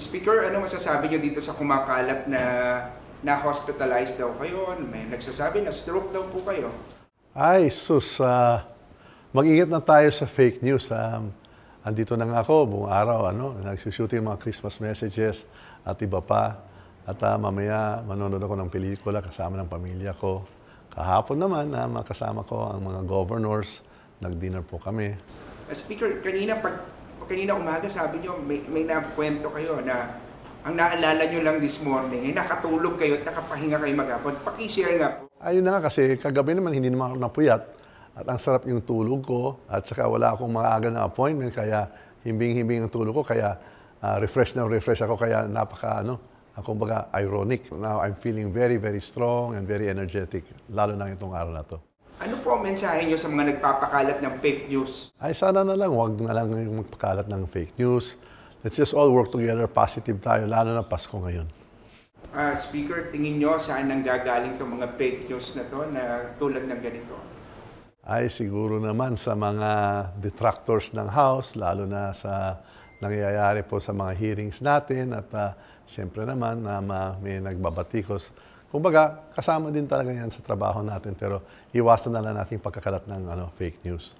Speaker, ano masasabi niyo dito sa kumakalat na na-hospitalize daw kayo? May nagsasabi na stroke daw po kayo. Ay, sus, ah, mag-ingat na tayo sa fake news. Um, andito na nga ako buong araw, ano, nagsushooting yung mga Christmas messages at iba pa. At ah, mamaya manonood ako ng pelikula kasama ng pamilya ko. Kahapon naman, na makasama ko ang mga governors. Nag-dinner po kami. Uh, Speaker, kanina pag kanina umaga sabi niyo may may nakwento kayo na ang naalala niyo lang this morning ay nakatulog kayo at nakapahinga kayo maghapon. Paki-share nga po. Ayun na nga kasi kagabi naman hindi naman ako napuyat at ang sarap yung tulog ko at saka wala akong maaga na appointment kaya himbing-himbing ang tulog ko kaya ah, refresh na refresh ako kaya napaka ano ako baga ironic. Now I'm feeling very very strong and very energetic lalo na itong araw na to. Ano po ang mensahe niyo sa mga nagpapakalat ng fake news? Ay sana na lang wag na lang yung magpakalat ng fake news. Let's just all work together, positive tayo lalo na Pasko ngayon. Ah, speaker, tingin niyo saan nang gagaling itong mga fake news na to na tulad ng ganito? ay siguro naman sa mga detractors ng House, lalo na sa nangyayari po sa mga hearings natin at uh, siyempre naman na ma- may nagbabatikos. Kumbaga, kasama din talaga yan sa trabaho natin pero iwasan na lang natin pagkakalat ng ano, fake news.